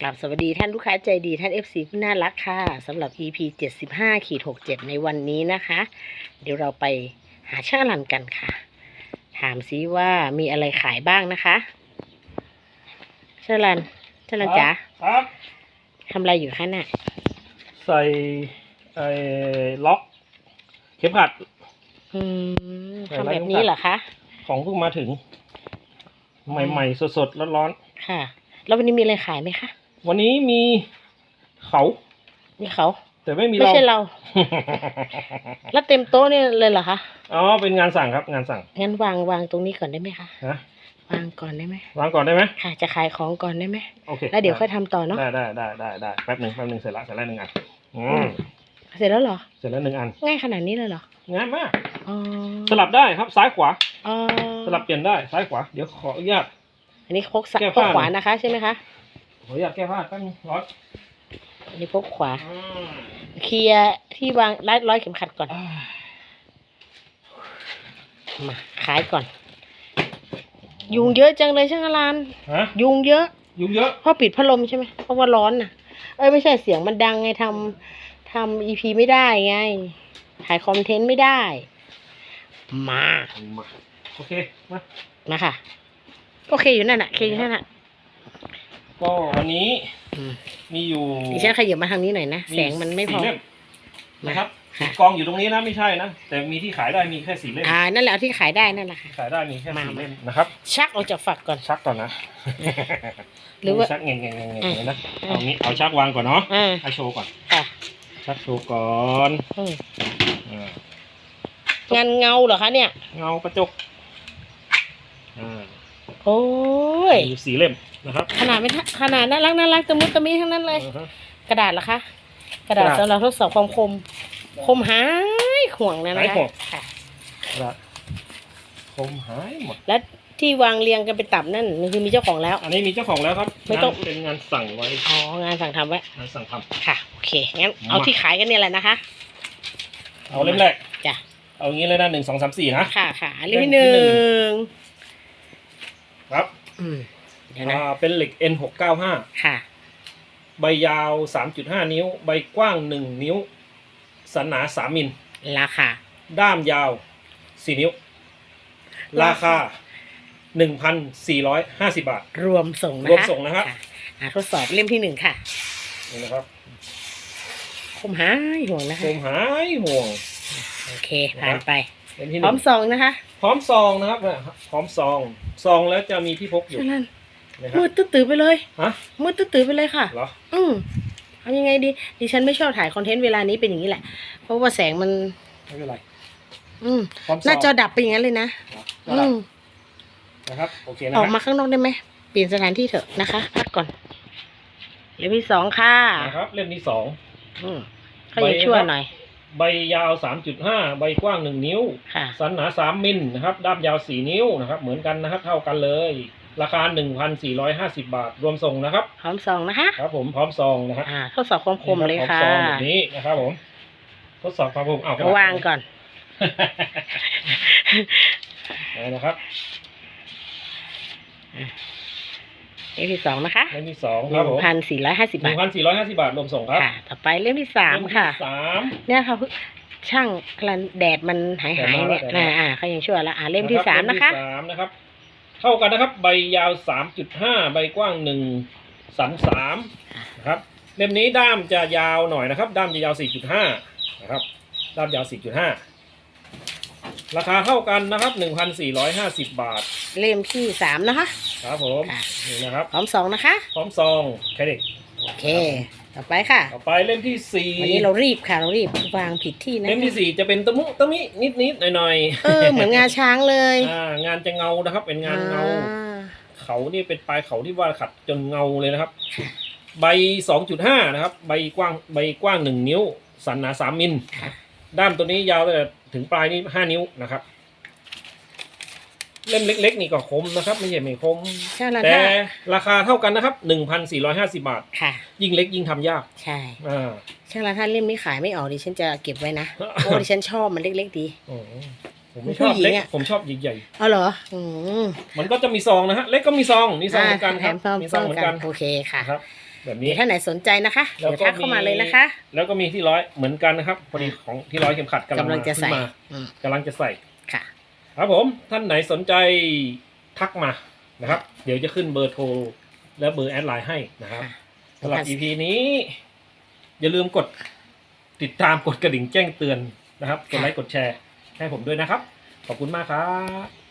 กลับสวัสดีท่านลูกค้าใจดีท่าน FC ผู้น่ารักค่ะสำหรับ EP 75ขีด67 ในวันนี้นะคะ เดี๋ยวเราไปหาช่างอลันกันค่ะ ถามซิว่ามีอะไรขายบ้างนะคะช่างอลันช่างอลันจ๋าครับทำอะไรอยู่คะน่ะใส่ไอ้ล็อก เข็มขัด อืมใส่ทำอะไรแบบนี้เหรอคะ ของเพิ่งมาถึง ใหม่ๆสดๆร้อนค่ะ แล้ววันนี้มีอะไรขายไหมคะๆ วันนี้มีเขา มีเขา แต่ไม่มีไม่เรา ใช่เรา แล้วเต็มโต๊ะนี่เลยเหรอคะอ๋อ เป็นงานสั่งครับ งานสั่งงั้นวางวางตรงนี้ก่อนได้ไหมคะนะวางก่อนได้ไหมวางก่อนได้ไหมค่ะ จะขายของก่อนได้ไหมโอเคแล้วเดี๋ยวค่อยทำต่อเนาะได้ได้ได้ได้ได้แป๊บหนึ่งแป๊บหนึ่งเสร็จละเสร็จแล้วหนึ่งอันอืมเสร็จแล้วเหรอ เสร็จแล้วหนึ่งอันง่ายขนาดนี้เลยเหรอง่ายมากอ๋อสลับได้ครับซ้ายขวา อ๋อสลับเปลี่ยนได้ซ้ายขวา เดี๋ยวขออนุญาต อันนี้พกซ้ายแก้พกผ้าขวานะคะใช่ไหมคะ ขออนุญาตแก้ผ้าแป๊บนึงร้อนอันนี้พกขวาอืมเคลียร์ที่วางร้อยร้อยเข็มขัดก่อน อ่ามาขายก่อน ยุงเยอะจังเลยช่างอลาน ฮะยุงเยอะยุ่งเยอะ เพราะปิดพัดลมใช่ไหมเพราะว่าร้อนน่ะ เอ้ยไม่ใช่เสียงมันดังไงทำทำอีพีไม่ได้ไง ถ่ายคอนเทนต์ไม่ได้ มามาโอเค มา มาค่ะ โอเคอยู่นั่นน่ะโอเคอยู่นั่นน่ะ ก็วันนี้อืมมีอยู่ดิฉันขยับมาทางนี้หน่อยนะ แสงมันไม่พอสี่เล่มมานะครับค่ะกองอยู่ตรงนี้นะไม่ใช่นะแต่มีที่ขายได้มีแค่สี่เล่มอ่านั่นแหละเอาที่ขายได้นั่นแหละค่ะขายได้มีแค่มาสี่เล่มนะครับ ชักออกจากฝักก่อนชักก่อนนะหรือว่าชักเง่งเง่งเง่งเง่งอะเลยนะอะเอางี้เอาชักวางก่อนเนาะอ่าให้โชว์ก่อนค่ะชักโชว์ก่อนอืมอ่างานเงาเหรอคะเนี่ย เงากระจกอ่าโอ้ยมีอยู่สี่เล่ม นะครับขนาดไม่ทะขนาดน่ารักน่ารักตะมุตะมิทั้งนั้นเลย อ่าฮะ กระดาษเหรอคะ กระดาษกระดาษสำหรับทดสอบความคม คมหายห่วงนะนะหายคะห่วง ค่ะ กระดาษคมหายหมด และที่วางเรียงกันเป็นตับนั่นนี่คือมีเจ้าของแล้ว อันนี้มีเจ้าของแล้วครับไม่ต้องงานเป็นงานสั่งไว้อ๋องานสั่งทำไว้งานสั่งทำ ค่ะ โอเคงั้นมาเอาที่ขายกันเนี่ยแหละนะคะ เอาเล่มแรกจ้ะ เอางี้เลยนะหนึ่งสองสามสี่นะ ค่ะค่ะอันเล่นี้มที่ที่หหนึ่นึ่งงครับ อืม เดี๋ยวนะอ่าเป็นเหล็ก N หกเก้าห้าค่ะ ใบยาวสามจุดห้านิ้ว ใบกว้างหนึ่งนิ้ว สันหนาสามมิล ราคา ด้ามยาวสี่นิ้ว ราคาหนึ่งพันสี่ร้อยห้าสิบบาท รวมส่งนะคะรวมส่งนะครับ อะทดสอบเล่มที่หนึ่งค่ะ นี่นะครับคมหายห่วงนะโคคะมหายห่วง โอเค ผ่านไปเล่มที่หพร้อนึ่มงซองนะคะพร้อมซองนะครับเนี่ยพร้อมซอง ซองแล้วจะมีที่พกอยู่ฉะนั้น นะครัมืบดตื้อๆไปเลย ฮะมืดตื้อๆไปเลยค่ะ เหรออืมทำยังไงดี ดิฉันไม่ชอบถ่ายคอนเทนต์เวลานี้เป็นอย่างนี้แหละ เพราะว่าแสงมัน ไม่เป็นไรอืมพร้อมซหน้าองจอดับไปอย่างนั้นเลยนะ ก็อืได้ม นะครับโอเคนะออกฮะมาข้างนอกได้ไหม เปลี่ยนสถานที่เถอะนะคะ พักก่อนเล่มที่สองค่ะ นะครับเล่มที่สอง อืมเขายังชั่วหน่อย ใบยาว 3.5 ใบกว้าง 1 นิ้ว ค่ะ สันหนา 3 มิลนะครับ ด้ามยาว 4 นิ้วนะครับ เหมือนกันนะครับ เท่ากันเลย ราคา 1,450 บาท รวมส่งนะครับพร้อมซองนะคะครับผมพร้อมซองนะฮะอ่าทดสอบความคมเลยพร้อค่ะซองแบบนี้นะครับผม ทดสอบความคมเอากระเอาดษวางก่อนเอานะครับเล่มที่สองนะคะเล่มที่สองหครับนึ่ผงมพันสี่ร้อยห้าสิบหบานึ่ทงพันสี่ร้อยห้าสิบบาทรวมส่งครับค่ะ ต่อไปเล่มที่สามเล่ค่ะที่สามเนี่ยค่ะช่างกำลังแดดมันหายหายๆเนี่ยแดดมาแล้วอ่าอ่าเขายังชั่วแล้วอ่าเล่มที่สามเล่นะคะที่สามนะครับ เท่ากันนะครับ ใบยาวสามจุดห้าใบกว้างหนึ่งสันสามนะครับเล่มนี้ด้ามจะยาวหน่อยนะครับ ด้ามจะยาวสี่จุดห้านะครับ ด้ามยาวสี่จุดห้าราคาเท่ากันนะครับหนึ่งพันสี่ร้อยห้าสิบบาท เล่มที่สามนะคะ ครับผมค่ะนี่นะครับ พร้อมสองนะคะ พร้อมซองแค่นี้โอเค ต่อไปค่ะ ต่อไปเล่มที่สี่วันนี้เรารีบค่ะเรารีบวางผิดที่นะเล่มที่สี่จะเป็นตะมุตะมินิดนิดหน่อยหน่อยเออเหมือนงาช้างเลยอ่างานจะเงานะครับ เป็นงานเงาอ่าเขานี่เป็นปลายเขาที่ว่าขัดจนเงาเลยนะครับ ใบสองจุดห้านะครับ ใบกว้างใบกว้างหนึ่งนิ้ว สันหนาสามมิลค่ะด้ามตัวนี้ยาวตั้งแต่ถึงปลายนี้ห้านิ้วนะครับ เล่มเล็กๆนี่ก็คมนะครับ ไม่ใช่ไม่คม ใช่แล้วแต่ค่ะราคาเท่ากันนะครับหนึ่งพันสี่ร้อยห้าสิบาท ค่ะ ยิ่งเล็กยิ่งทำยากใช่อ่าช่างละท่านเล่มนี้ขายไม่ออกดิฉันจะเก็บไว้นะเพราะว่าดิฉันชอบมันเล็กๆดี โอ้โหผมไม่ชอบผู้หญิงเล็ก อะ ผมชอบใหญ่เอาเหรออืมๆ มันก็จะมีซองนะฮะ เล็กก็มีซองนี่ซองเหมือนกันแถครับมซองมีซซอองงเหมือนกักันนโอเคค่ะนะครับ แบบนี้ เดี๋ยวท่านไหนสนใจนะคะแล้วเดี๋ยวก็ทักเข้ามามีเลยนะคะแล้วก็มีที่ร้อยเหมือนกันนะครับพอดีของที่ร้อยเข็มขัดกำลังกำลังจะใส่ขึ้นมาอืมกำลังจะใส่ ค่ะ ครับผมท่านไหนสนใจทักมานะครับ เดี๋ยวจะขึ้นเบอร์โทร และเบอร์แอดไลน์ให้นะครับค่ะสำหรับ EP นี้ อย่าลืมกดติดตามกดกระดิ่งแจ้งเตือนนะครับ กดไลค์กดแชร์ให้ผมด้วยนะครับ ขอบคุณมากครับ